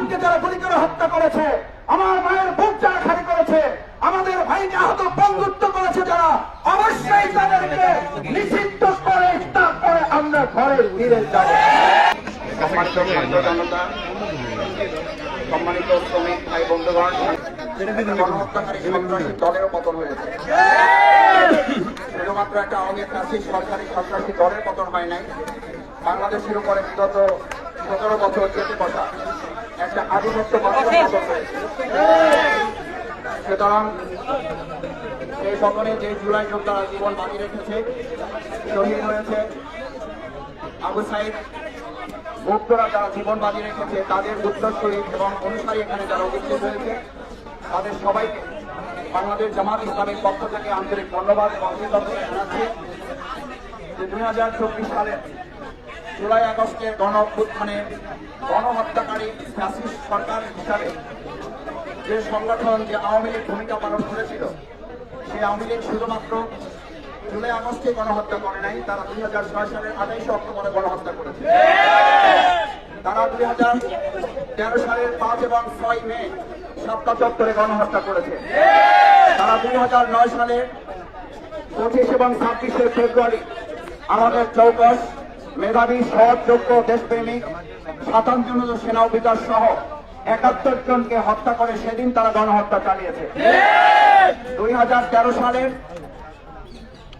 সন্তানকে যারা গুলি করে হত্যা করেছে, আমার মায়ের বুক যারা খালি করেছে, আমাদের ভাইকে আহত বন্ধুত্ব করেছে যারা, অবশ্যই তাদেরকে নিষিদ্ধ করে তারপরে আমরা ঘরে ফিরে যাব। সম্মানিত শ্রমিক ভাই বন্ধুগণ দলেরও পতন হয়েছে। একটা সরকারি দলের পতন হয় নাই। বাংলাদেশের উপরে বিগত সতেরো বছর যেতে বসা একটা আধিপত্য সুতরাং সেই পতনে যে জুলাই যোদ্ধারা জীবন বাজি রেখেছে শহীদ হয়েছে আবু সাইদ ভক্তরা যারা জীবন বাজি রেখেছে তাদের উত্তরসূরি এবং অনুসারী এখানে যারা উপস্থিত হয়েছে তাদের সবাইকে বাংলাদেশ জামাত ইসলামের পক্ষ থেকে আন্তরিক ধন্যবাদ এবং কৃতজ্ঞতা জানাচ্ছি যে দুই হাজার চব্বিশ সালে জুলাই আগস্টের গণ অভ্যুত্থানে গণহত্যাকারী ফ্যাসিস্ট সরকার হিসাবে যে সংগঠন যে আওয়ামী লীগ ভূমিকা পালন করেছিল, সেই আওয়ামী লীগ শুধুমাত্র জুলাই আগস্টে গণহত্যা করে নাই, তারা দুই হাজার ছয় সালের আঠাইশে অক্টোবরে গণহত্যা করেছে। তারা দুই হাজার তেরো সালের পাঁচ এবং ছয় মে সাতটা চত্বরে গণহত্যা করেছে। তারা দুই হাজার নয় সালের পঁচিশ এবং ছাব্বিশে ফেব্রুয়ারি আমাদের চৌকস মেধাবী, সহযোগ্য দেশপ্রেমিক সাতান্ন জন সেনা অফিসার সহ একাত্তর জনকে হত্যা করে সেদিন তারা গণহত্যা চালিয়েছে। দুই হাজার তেরো সালের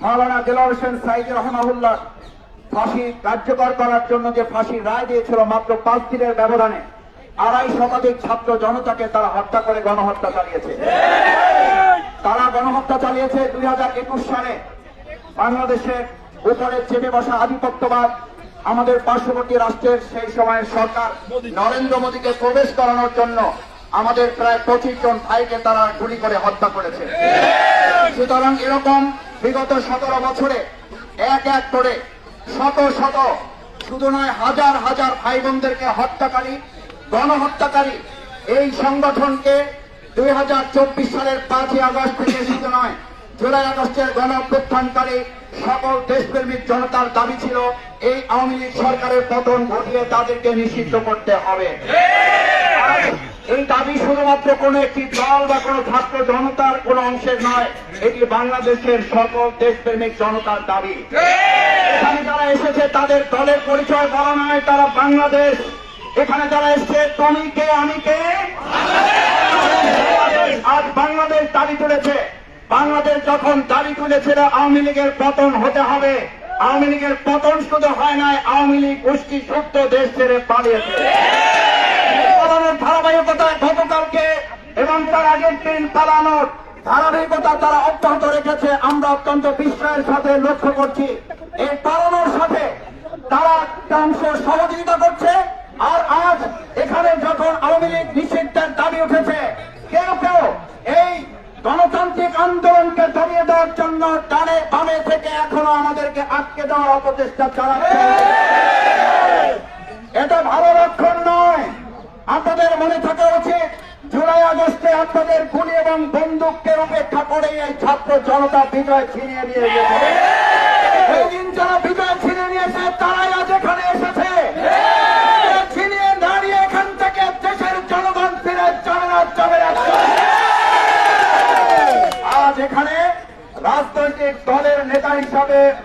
মাওলানা দেলার হোসেন সাইদ রহমাহুল্লাহ ফাঁসি কার্যকর করার জন্য যে ফাঁসির রায় দিয়েছিল মাত্র পাঁচ দিনের ব্যবধানে, আড়াই শতাধিক ছাত্র জনতাকে তারা হত্যা করে গণহত্যা চালিয়েছে। তারা গণহত্যা চালিয়েছে দুই হাজার একুশ সালে বাংলাদেশের উপরে চেপে বসা আধিপত্যবাদ আমাদের পার্শ্ববর্তী রাষ্ট্রের সেই সময়ের সরকার নরেন্দ্র মোদীকে প্রবেশ করানোর জন্য আমাদের প্রায় পঁচিশ জন ভাইকে তারা গুলি করে হত্যা করেছে। সুতরাং এরকম বিগত সতেরো বছরে এক এক করে শত শত শুধু নয় হাজার হাজার ভাই বোনদেরকে হত্যাকারী গণহত্যাকারী এই সংগঠনকে দুই হাজার চব্বিশ সালের পাঁচই আগস্ট থেকে শুধু নয় জুলাই আগস্টের গণ অভ্যুত্থানকারী সকল দেশপ্রেমিক জনতার দাবি ছিল, এই আওয়ামী লীগ সরকারের পতন ঘটিয়ে তাদেরকে নিষিদ্ধ করতে হবে। এই দাবি শুধুমাত্র কোন একটি দল বা কোন ছাত্র জনতার কোন অংশের নয়, এটি বাংলাদেশের সকল দেশপ্রেমিক জনতার দাবি। এখানে যারা এসেছে, তাদের দলের পরিচয় বলা নয়, তারা বাংলাদেশ। এখানে যারা এসছে, তুমি কে, আমি কে? আজ বাংলাদেশ দাবি তুলেছে। বাংলাদেশ যখন দাবি তুলেছিল আওয়ামী লীগের পতন হতে হবে, আওয়ামী লীগের পতন শুধু হয় নাই, আওয়ামী লীগ গোষ্ঠী সত্য দেশ ছেড়ে পালিয়েছে। ধারাবাহিকতায় গতকালকে এবং তার আগের দিন পালানোর ধারাবাহিকতা তারা অব্যাহত রেখেছে, আমরা অত্যন্ত বিস্ময়ের সাথে লক্ষ্য করছি। এই পালানোর সাথে তারা অংশ সহযোগিতা করছে। অপচেষ্টা চালাচ্ছে। এটা ভালো লক্ষণ নয়। আপনাদের মনে থাকা উচিত, জুলাই আগস্টে আপনাদের গুলি এবং বন্দুককে উপেক্ষা করে এই ছাত্র জনতা বিজয় ছিনিয়ে নিয়ে গেছে। এই দিন যারা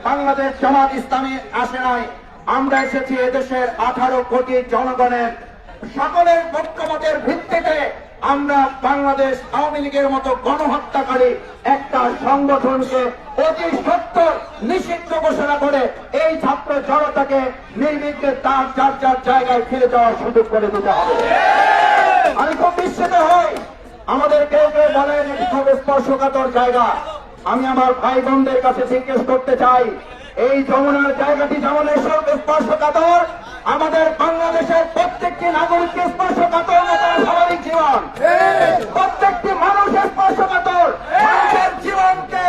বাংলাদেশ জামাত ইসলামী আসে নাই। আমরা এসেছি এদেশের আঠারো কোটি জনগণের সকলের ঐক্যমতের ভিত্তিতে আমরা বাংলাদেশ আওয়ামী লীগের মতো গণহত্যাকারী একটা সংগঠনকে অতি সত্তর নিষিদ্ধ ঘোষণা করে এই ছাত্র জনতাকে নির্বিঘ্নে তার যার যার জায়গায় ফিরে যাওয়ার সুযোগ করে দিতে হবে। আমি খুব বিস্মিত হই। আমাদের কেউ কেউ বলেন খুব স্পর্শকাতর জায়গা। আমি আমার ভাই বোনদের কাছে জিজ্ঞেস করতে চাই, এই যমুনার জায়গাটি যেমন স্পর্শকাতর? আমাদের বাংলাদেশের প্রত্যেকটি নাগরিককে স্পর্শকাতর স্বাভাবিক জীবন? প্রত্যেকটি মানুষ স্পর্শকাতর। মানুষের জীবনকে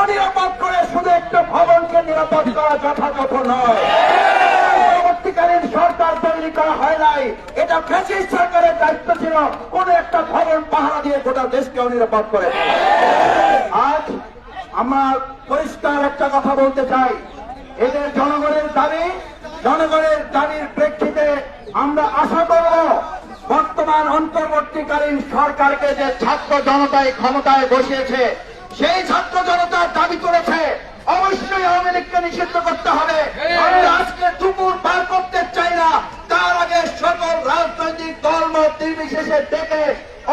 অনিরাপদ করে শুধু একটু ভবনকে নিরাপদ করা যথাযথ নয়। পরবর্তীকালীন সরকার তৈরি করা হয় নাই। এটা ফ্যাসিস্ট সরকারের দায়িত্ব ছিল, কোন একটা ভবন পাহারা দিয়ে গোটা দেশকে অনিরাপদ করে আজ আমরা পরিষ্কার একটা কথা বলতে চাই। এদের জনগণের দাবি, জনগণের দাবির প্রেক্ষিতে আমরা আশা করব বর্তমান অন্তর্বর্তীকালীন সরকারকে যে ছাত্র জনতায় ক্ষমতায় বসিয়েছে, সেই ছাত্র জনতার দাবি করেছে, অবশ্যই আওয়ামী লীগকে নিষিদ্ধ করতে হবে। আমরা আজকে দুপুর পার করতে চাই না। তার আগে সকল রাজনৈতিক দলমত নির্বিশেষে ডেকে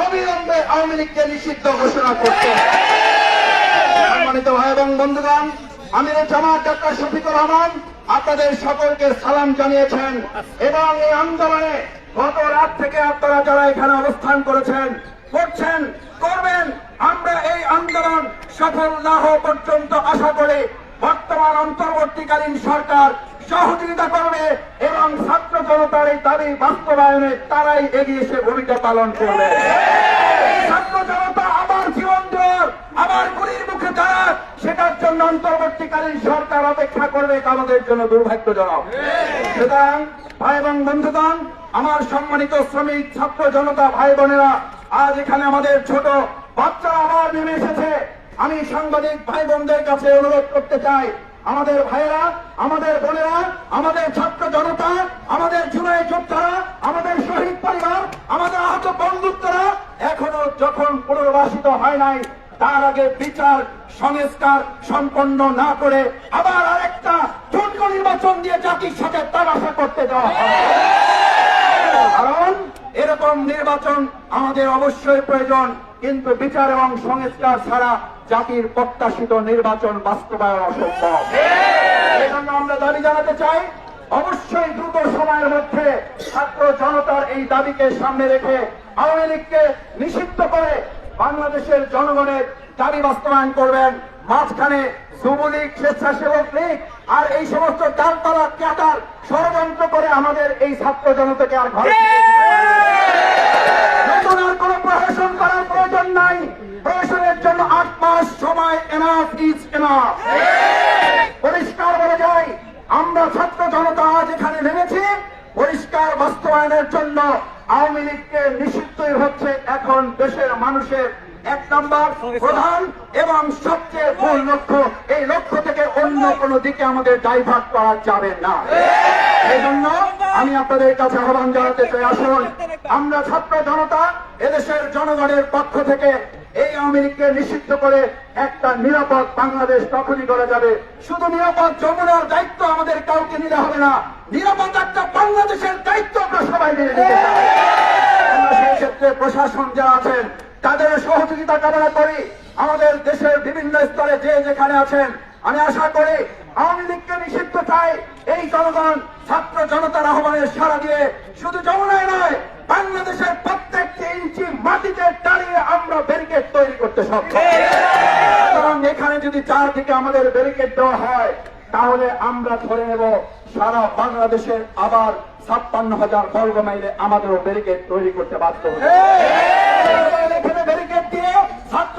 অবিলম্বে আওয়ামী লীগকে নিষিদ্ধ ঘোষণা করতে হবে। সম্মানিত ভাই এবং বন্ধুগণ আমির জামাত ডাক্তার শফিকুর রহমান আপনাদের সকলকে সালাম জানিয়েছেন এবং এই আন্দোলনে গত রাত থেকে আপনারা যারা এখানে অবস্থান করেছেন, করছেন, করবেন, আমরা এই আন্দোলন সফল না হওয়া পর্যন্ত আশা করি বর্তমান অন্তর্বর্তীকালীন সরকার সহযোগিতা করবে এবং ছাত্র জনতার এই দাবি বাস্তবায়নে তারাই এগিয়ে এসে ভূমিকা পালন করবে। দাঁড়াক সেটার জন্য অন্তর্বর্তীকালীন সরকার অপেক্ষা করবে, এটা আমাদের জন্য দুর্ভাগ্যজনক। সুতরাং, ভাই এবং বন্ধুগণ, আমার সম্মানিত শ্রমিক, ছাত্র জনতা, ভাই বোনেরা, আজ এখানে আমাদের ছোট বাচ্চারা আবার নেমে এসেছে। আমি সাংবাদিক ভাই বোনদের কাছে অনুরোধ করতে চাই, আমাদের ভাইয়েরা, আমাদের বোনেরা, আমাদের ছাত্র জনতা, আমাদের জুলাই যোদ্ধারা, আমাদের শহীদ পরিবার, আমাদের আহত বন্ধুত্বরা, এখনও যখন পুনর্বাসিত হয় নাই তার আগে বিচার সংস্কার সম্পন্ন না করে আবার আরেকটা ছোট্ট নির্বাচন দিয়ে জাতির সাথে তামাশা করতে দেওয়া হবে। কারণ এরকম নির্বাচন আমাদের অবশ্যই প্রয়োজন, কিন্তু বিচার এবং সংস্কার ছাড়া জাতির প্রত্যাশিত নির্বাচন বাস্তবায়ন অসম্ভব। এই জন্য আমরা দাবি জানাতে চাই, অবশ্যই দ্রুত সময়ের মধ্যে ছাত্র জনতার এই দাবিকে সামনে রেখে আওয়ামী লীগকে নিষিদ্ধ করে বাংলাদেশের জনগণের দাবি বাস্তবায়ন করবেন। মাঝখানে যুবলীগ, স্বেচ্ছাসেবক লীগ আর এই সমস্ত ডালতলা ক্যাটার ষড়যন্ত্র করে আমাদের এই ছাত্র জনতাকে আর ঘরে পরিষ্কার আমরা ছাত্র জনতা এখানে পরিষ্কার বাস্তবায়নের জন্য আওয়ামী লীগকে নিষিদ্ধই হচ্ছে এখন দেশের মানুষের এক নম্বর প্রধান এবং সবচেয়ে মূল লক্ষ্য, এই লক্ষ্য থেকে অন্য কোনো দিকে আমাদের ডাইভার্ট করা যাবে না। এই জন্য আমি আপনাদের কাছে আহ্বান জানাতে চাই, আসুন, আমরা ছাত্র জনতা এদেশের জনগণের পক্ষ থেকে এই আওয়ামী নিষিদ্ধ করে একটা নিরাপদ বাংলাদেশ তখনই করা যাবে। শুধু নিরাপদ যমুনার দায়িত্ব আমাদের কাউকে নিতে হবে না, নিরাপদ একটা বাংলাদেশের দায়িত্ব আমরা সবাই মিলে নিতে চাই। সেই ক্ষেত্রে প্রশাসন যারা আছেন তাদের সহযোগিতা কামনা করি আমাদের দেশের বিভিন্ন স্তরে যে যেখানে আছেন, আমি আশা করি আওয়ামী লীগকে নিষিদ্ধ চাই। এই জনগণ ছাত্র জনতার আহ্বানের সারা দিয়ে শুধু যমুনায় নয়, বাংলাদেশের প্রত্যেকটি ইঞ্চি মাটিতে দাঁড়িয়ে আমরা ব্যারিকেড তৈরি করতে সক্ষম। এখানে যদি চারদিকে আমাদের ব্যারিকেড দেওয়া হয়, তাহলে আমরা ধরে নেব সারা বাংলাদেশের আবার ছাপ্পান্ন হাজার বর্গ মাইলে আমাদেরও ব্যারিকেড তৈরি করতে বাধ্য হবে এখানে ব্যারিকেড দিয়ে ছাত্র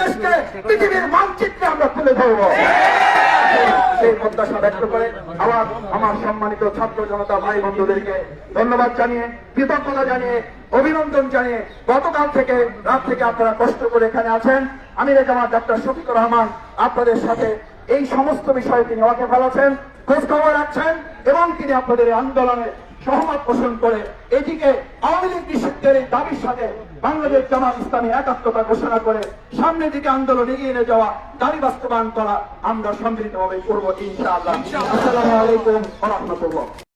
বাংলাদেশকে পৃথিবীর মানচিত্রে আমরা তুলে ধরবো। সেই প্রত্যাশা ব্যক্ত করে আবার আমার সম্মানিত ছাত্র জনতা ভাই বন্ধুদেরকে ধন্যবাদ জানিয়ে, কৃতজ্ঞতা জানিয়ে, অভিনন্দন জানিয়ে গতকাল থেকে, রাত থেকে আপনারা কষ্ট করে এখানে আছেন। আমি রেজামার ডাক্তার শফিকুর রহমান আপনাদের সাথে এই সমস্ত বিষয়ে তিনি ওয়াকেফাল আছেন খোঁজ খবর রাখছেন এবং তিনি আপনাদের আন্দোলনে সহমত পোষণ করে এটিকে আওয়ামী লীগ নিষিদ্ধের এই দাবির সাথে বাংলাদেশ জামাত ইসলামী একাত্মতা ঘোষণা করে সামনের দিকে আন্দোলন এগিয়ে নিয়ে যাওয়া দাবি বাস্তবায়ন করা আমরা সম্মিলিতভাবে করব ইনশাআল্লাহ। আসসালামু আলাইকুম রহমতুল্লাহ।